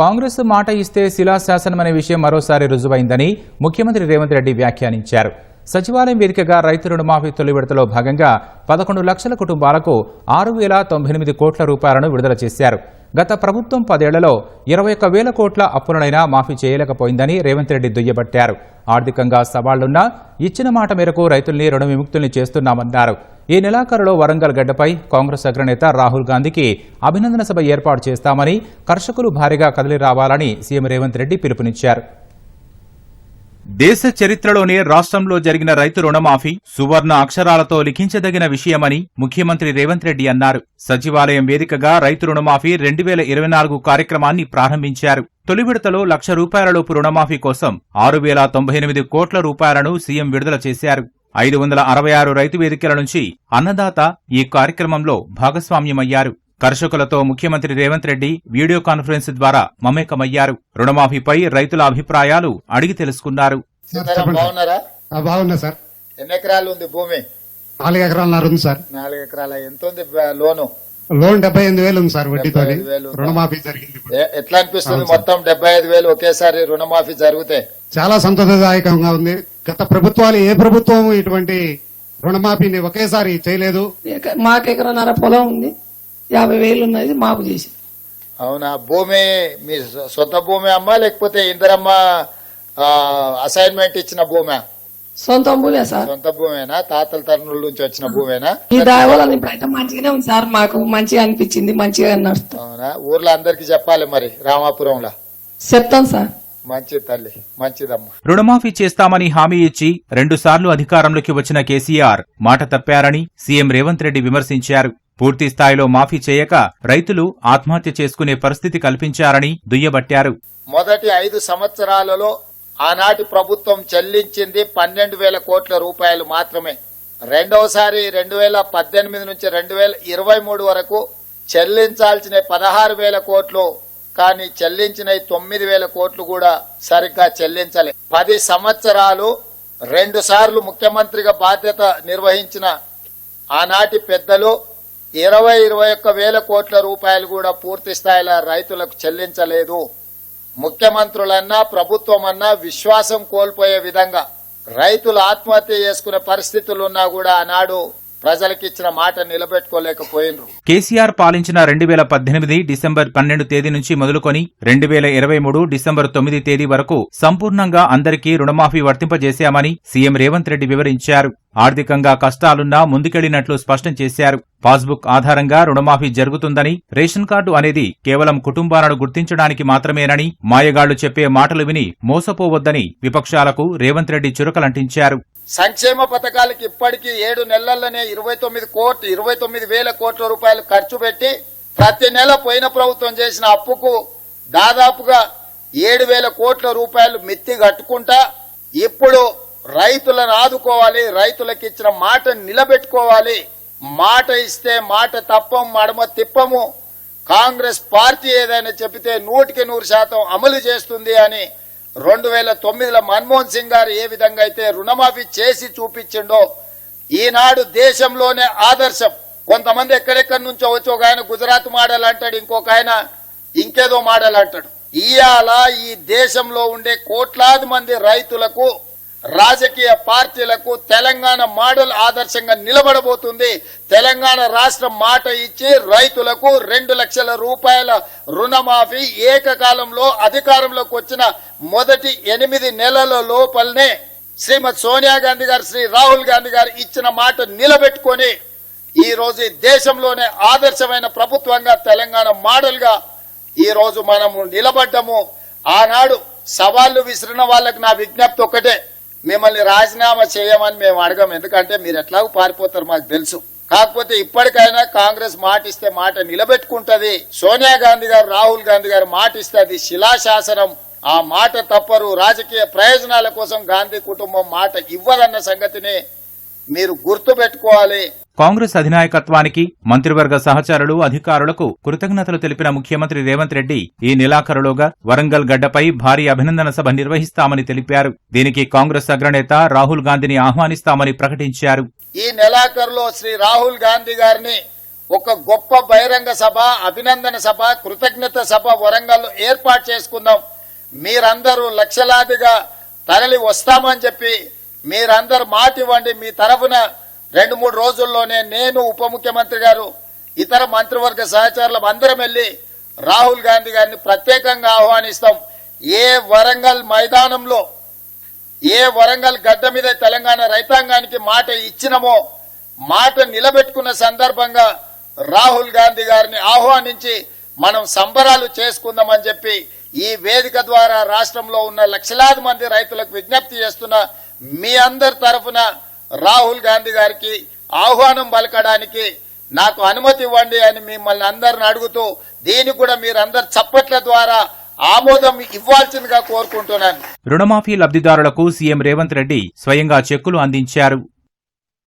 కాంగ్రెస్ మాట ఇస్తే శిలాశాసనమనే విషయం మరోసారి రుజువైందని ముఖ్యమంత్రి రేవంత్ రెడ్డి వ్యాఖ్యానించారు. సచివాలయం వేదికగా రైతు రుణమాఫీ తొలి విడతలో భాగంగా పదకొండు లక్షల కుటుంబాలకు ఆరు వేల తొంభై ఎనిమిది కోట్ల రూపాయలను విడుదల చేశారు. గత ప్రభుత్వం పదేళ్ళలో ఇరవై ఒక్క వేల కోట్ల అప్పులనైనా మాఫీ చేయలేకపోయిందని రేవంత్ రెడ్డి దుయ్యబట్టారు. ఆర్థికంగా సవాళ్ళున్నా ఇచ్చిన మాట మేరకు రైతుల్ని రుణ విముక్తుల్ని చేస్తున్నామన్నారు. ఈ నెలాఖరులో వరంగల్ గడ్డపై కాంగ్రెస్ అగ్రనేత రాహుల్ గాంధీకి అభినందన సభ ఏర్పాటు చేస్తామని కర్షకులు భారీగా కదిలి రావాలని సీఎం రేవంత్ రెడ్డి పిలుపునిచ్చారు. దేశ చరిత్రలోనే రాష్ట్రంలో జరిగిన రైతు రుణమాఫీ సువర్ణ అక్షరాలతో లిఖించదగిన విషయమని ముఖ్యమంత్రి రేవంత్ రెడ్డి అన్నారు. సచివాలయం వేదికగా రైతు రుణమాఫీ రెండు వేల ఇరవై నాలుగు కార్యక్రమాన్ని ప్రారంభించారు. తొలి విడతలో లక్ష రూపాయలలోపు రుణమాఫీ కోసం ఆరు వేల తొంభై ఎనిమిది కోట్ల రూపాయలను సీఎం విడుదల చేశారు. ఐదు వందల అరవై ఆరు రైతు వేదికల నుంచి అన్నదాత ఈ కార్యక్రమంలో భాగస్వామ్యమయ్యారు. కర్షకులతో ముఖ్యమంత్రి రేవంత్ రెడ్డి వీడియో కాన్ఫరెన్స్ ద్వారా మమేకమయ్యారు. రుణమాఫీపై రైతుల అభిప్రాయాలు అడిగి తెలుసుకున్నారు. సార్ ఎన్ని ఎకరాలు ఉంది భూమి? నాలుగు ఉంది సార్. నాలుగు ఎకరాల. ఎంత ఉంది లోను? లోన్ డెబ్బై ఎనిమిది వేలు ఉంది సార్ వడ్డీతో 75,000 ఉందా? రుణమాఫీ జరిగింది ఎట్లా అనిపిస్తుంది. మొత్తం డెబ్బై ఐదు వేలు ఒకేసారి రుణమాఫీ జరిగితే? చాలా సంతోషదాయకంగా ఉంది. గత ప్రభుత్వాలు ఏ ప్రభుత్వం ఇటువంటి రుణమాఫీని ఒకేసారి చేయలేదు? మాకు ఎకరన్నర పొలం ఉంది. యాభై వేలు ఉన్నది మాపు చేసి. అవునా? భూమి మీ సొంత భూమి అమ్మా లేకపోతే ఇందరమ్మ ఆ, అసైన్మెంట్ ఇచ్చిన భూమా? సొంత భూమే సార్. సొంత భూమేనా? తాతల తరుణుల నుంచి వచ్చిన భూమేనా? ఈ దాని వల్ల ఇప్పుడైతే మంచిగానే ఉంది సార్. మాకు మంచిగా అనిపించింది మంచిగా నడుస్తాం అవునా? ఊర్లో అందరికి చెప్పాలి మరి రామాపురంలో. చెప్తాం సార్. మంచి తల్లి మంచిదమ్మా. రుణమాఫీ చేస్తామని హామీ ఇచ్చి రెండుసార్లు అధికారంలోకి వచ్చిన కేసీఆర్ మాట తప్పారని సీఎం రేవంత్ రెడ్డి విమర్శించారు. పూర్తి స్థాయిలో మాఫీ చేయక రైతులు ఆత్మహత్య చేసుకునే పరిస్థితి కల్పించారని దుయ్యబట్టారు. మొదటి ఐదు సంవత్సరాలలో ఆనాటి ప్రభుత్వం చెల్లించింది పన్నెండు వేల కోట్ల రూపాయలు మాత్రమే. రెండవసారి రెండు వేల పద్దెనిమిది నుంచి రెండు వేల ఇరవై మూడు వరకు చెల్లించాల్సిన పదహారు వేల కోట్లు కానీ చెల్లించిన తొమ్మిది వేల కోట్లు కూడా సరిగ్గా చెల్లించలే. పది సంవత్సరాలు రెండు సార్లు ముఖ్యమంత్రిగా బాధ్యత నిర్వహించిన ఆనాటి పెద్దలు ఇరవై ఇరవై ఒక్క వేల కోట్ల రూపాయలు కూడా పూర్తి స్థాయిలో రైతులకు చెల్లించలేదు. ముఖ్యమంత్రులన్నా ప్రభుత్వమన్నా విశ్వాసం కోల్పోయే విధంగా రైతులు ఆత్మహత్య చేసుకునే పరిస్థితులున్నా కూడా ఆనాడు ప్రజలకిచ్చిన మాట నిలబెట్టుకోలేకపోయినరు. కేసీఆర్ పాలించిన రెండు వేల పద్దెనిమిది డిసెంబర్ పన్నెండు తేదీ నుంచి మొదలుకొని రెండు వేల ఇరవై మూడు డిసెంబర్ తొమ్మిది తేదీ వరకు సంపూర్ణంగా అందరికీ రుణమాఫీ వర్తింపజేశామని సీఎం రేవంత్ రెడ్డి వివరించారు. ఆర్థికంగా కష్టాలున్నా ముందుకెళ్ళినట్లు స్పష్టం చేశారు. పాస్బుక్ ఆధారంగా రుణమాఫీ జరుగుతుందని రేషన్ కార్డు అనేది కేవలం కుటుంబాలను గుర్తించడానికి మాత్రమేనని మాయగాళ్ళు చెప్పే మాటలు విని మోసపోవద్దని విపక్షాలకు రేవంత్ రెడ్డి చురకలంటించారు. సంక్షేమ పథకాలకి ఇప్పటికీ ఏడు నెలల్లోనే ఇరవై తొమ్మిది కోట్లు ఇరవై తొమ్మిది వేల కోట్ల రూపాయలు ఖర్చు పెట్టి ప్రతి నెల పోయిన ప్రభుత్వం చేసిన అప్పుకు దాదాపుగా ఏడు వేల కోట్ల రూపాయలు మిత్తి కట్టుకుంటా ఇప్పుడు రైతులను ఆదుకోవాలి రైతులకు ఇచ్చిన మాట నిలబెట్టుకోవాలి. మాట ఇస్తే మాట తప్పం మడమ తిప్పము. కాంగ్రెస్ పార్టీ ఏదైనా చెబితే నూటికి నూరు శాతం అమలు చేస్తుంది అని రెండు వేల తొమ్మిదిలో మన్మోహన్ సింగ్ గారు ఏ విధంగా అయితే రుణమాఫీ చేసి చూపించిండో ఈనాడు దేశంలోనే ఆదర్శం. కొంతమంది ఎక్కడెక్కడి నుంచో వచ్చి ఒక ఆయన గుజరాత్ మోడల్ అంటాడు ఇంకొక ఆయన ఇంకేదో మోడల్ అంటాడు. ఇవాళ ఈ దేశంలో ఉండే కోట్లాది మంది రైతులకు రాజకీయ పార్టీలకు తెలంగాణ మోడల్ ఆదర్శంగా నిలబడబోతుంది. తెలంగాణ రాష్ట్రం మాట ఇచ్చి రైతులకు రెండు లక్షల రూపాయల రుణమాఫీ ఏకకాలంలో అధికారంలోకి వచ్చిన మొదటి ఎనిమిది నెలల లోపలనే శ్రీమతి సోనియా గాంధీ గారు శ్రీ రాహుల్ గాంధీ గారు ఇచ్చిన మాట నిలబెట్టుకొని ఈ రోజు దేశంలోనే ఆదర్శమైన ప్రభుత్వంగా తెలంగాణ మోడల్గా ఈ రోజు మనము నిలబడ్డము. ఆనాడు సవాళ్ళు విసిరిన వాళ్ళకి నా విజ్ఞప్తి ఒకటే. మిమ్మల్ని రాజీనామా చేయమని మేము అడగం. ఎందుకంటే మీరు ఎట్లాగో పారిపోతారు మాకు తెలుసు. కాకపోతే ఇప్పటికైనా కాంగ్రెస్ మాట ఇస్తే మాట నిలబెట్టుకుంటది. సోనియా గాంధీ గారు రాహుల్ గాంధీ గారు మాట ఇస్తే అది శిలాశాసనం. ఆ మాట తప్పరు. రాజకీయ ప్రయోజనాల కోసం గాంధీ కుటుంబం మాట ఇవ్వదన్న సంగతిని మీరు గుర్తు పెట్టుకోవాలి. కాంగ్రెస్ అధినాయకత్వానికి మంత్రివర్గ సహచరులు అధికారులకు కృతజ్ఞతలు తెలిపిన ముఖ్యమంత్రి రేవంత్ రెడ్డి ఈ నెలాఖరులోగా వరంగల్ గడ్డపై భారీ అభినందన సభ నిర్వహిస్తామని తెలిపారు. దీనికి కాంగ్రెస్ అగ్రనేత రాహుల్ గాంధీని ఆహ్వానిస్తామని ప్రకటించారు. ఈ నెలాఖరులో శ్రీ రాహుల్ గాంధీ గారిని ఒక గొప్ప బహిరంగ సభ అభినందన సభ కృతజ్ఞత సభ వరంగల్ ఏర్పాటు చేసుకుందాం. మీరందరూ లక్షలాదిగా తరలి వస్తామని చెప్పి మీరందరూ మాట ఇవ్వండి. మీ తరఫున రెండు మూడు రోజుల్లోనే నేను ఉప ముఖ్యమంత్రి గారు ఇతర మంత్రివర్గ సహచరులం అందరం వెళ్ళి రాహుల్ గాంధీ గారిని ప్రత్యేకంగా ఆహ్వానిస్తాం. ఏ వరంగల్ మైదానంలో ఏ వరంగల్ గడ్డ మీద తెలంగాణ రైతాంగానికి మాట ఇచ్చినమో మాట నిలబెట్టుకున్న సందర్భంగా రాహుల్ గాంధీ గారిని ఆహ్వానించి మనం సంబరాలు చేసుకుందామని చెప్పి ఈ వేదిక ద్వారా రాష్ట్రంలో ఉన్న లక్షలాది మంది రైతులకు విజ్ఞప్తి చేస్తున్న. మీ అందరి తరఫున రాహుల్ గాంధీ గారికి ఆహ్వానం పలకడానికి నాకు అనుమతి ఇవ్వండి అని మిమ్మల్ని అందరిని అడుగుతూ దీనికి కూడా మీరందరు చప్పట్ల ద్వారా ఆమోదం ఇవ్వాల్సిందిగా కోరుకుంటున్నాను. రుణమాఫీ లబ్ధిదారులకు సీఎం రేవంత్ రెడ్డి స్వయంగా చెక్కులు అందించారు.